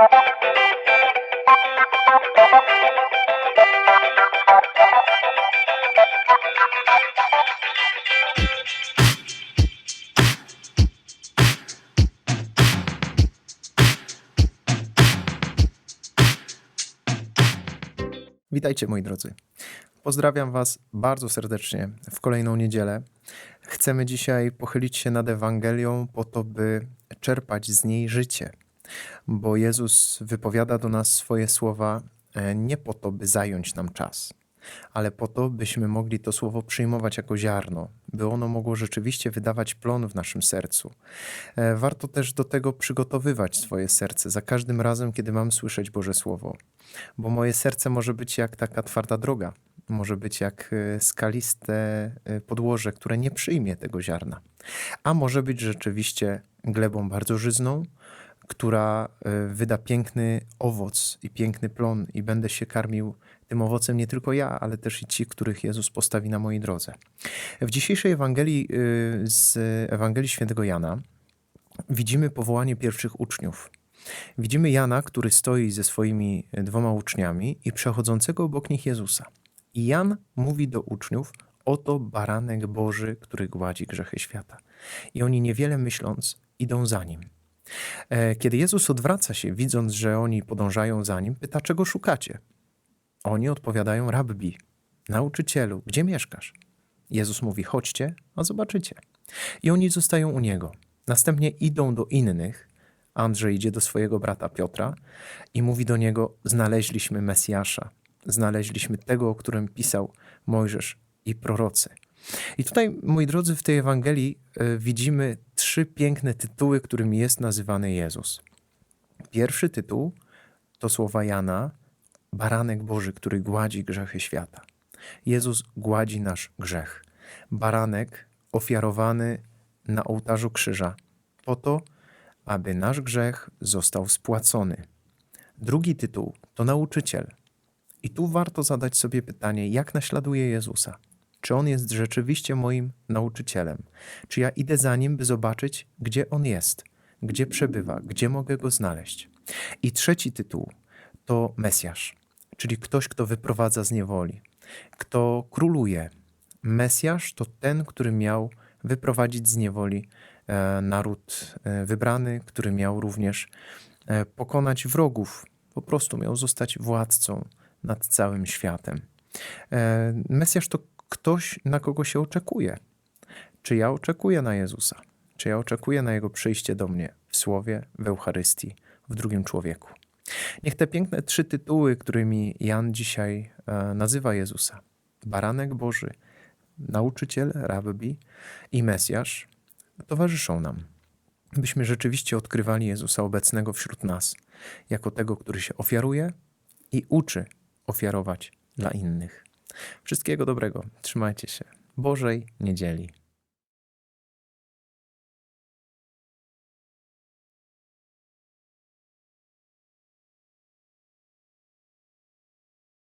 Witajcie moi drodzy. Pozdrawiam Was bardzo serdecznie w kolejną niedzielę. Chcemy dzisiaj pochylić się nad Ewangelią po to, by czerpać z niej życie, bo Jezus wypowiada do nas swoje słowa e, nie po to, by zająć nam czas, ale po to, byśmy mogli to słowo przyjmować jako ziarno, by ono mogło rzeczywiście wydawać plon w naszym sercu. E, Warto też do tego przygotowywać swoje serce za każdym razem, kiedy mam słyszeć Boże Słowo bo moje serce może być jak taka twarda droga, może być jak e, skaliste podłoże, które nie przyjmie tego ziarna, a może być rzeczywiście glebą bardzo żyzną, która e, wyda piękny owoc i piękny plon, i będę się karmił tym owocem nie tylko ja, ale też i ci, których Jezus postawi na mojej drodze. W dzisiejszej Ewangelii e, z Ewangelii Świętego Jana widzimy powołanie pierwszych uczniów. Widzimy Jana, który stoi ze swoimi e, dwoma uczniami i przechodzącego obok nich Jezusa. I Jan mówi do uczniów: Oto baranek Boży, który gładzi grzechy świata. I oni niewiele myśląc, idą za nim. E, Kiedy Jezus odwraca się, widząc, że oni podążają za nim, pyta, czego szukacie? Oni odpowiadają, rabbi, nauczycielu, gdzie mieszkasz? Jezus mówi, chodźcie, a zobaczycie. I oni zostają u niego. Następnie idą do innych. Andrzej idzie do swojego brata Piotra i mówi do niego, znaleźliśmy Mesjasza, znaleźliśmy tego, o którym pisał Mojżesz i prorocy. I tutaj, moi drodzy, w tej Ewangelii e, widzimy trzy piękne tytuły, którymi jest nazywany Jezus. Pierwszy tytuł to słowa Jana, baranek Boży, który gładzi grzechy świata. Jezus gładzi nasz grzech. Baranek ofiarowany na ołtarzu krzyża, po to, aby nasz grzech został spłacony. Drugi tytuł to nauczyciel. I tu warto zadać sobie pytanie, jak naśladuję Jezusa? Czy on jest rzeczywiście moim nauczycielem? Czy ja idę za nim, by zobaczyć, gdzie on jest, gdzie przebywa, gdzie mogę go znaleźć? I trzeci tytuł to Mesjasz, czyli ktoś, kto wyprowadza z niewoli, kto króluje. Mesjasz to ten, który miał wyprowadzić z niewoli e, naród e, wybrany, który miał również e, pokonać wrogów. Po prostu miał zostać władcą nad całym światem. Mesjasz to ktoś, na kogo się oczekuje. Czy ja oczekuję na Jezusa? Czy ja oczekuję na Jego przyjście do mnie w Słowie, w Eucharystii, w drugim człowieku? Niech te piękne trzy tytuły, którymi Jan dzisiaj e, nazywa Jezusa, Baranek Boży, Nauczyciel, Rabbi i Mesjasz, towarzyszą nam. Byśmy rzeczywiście odkrywali Jezusa obecnego wśród nas, jako tego, który się ofiaruje i uczy ofiarować dla innych. Wszystkiego dobrego. Trzymajcie się. Bożej niedzieli.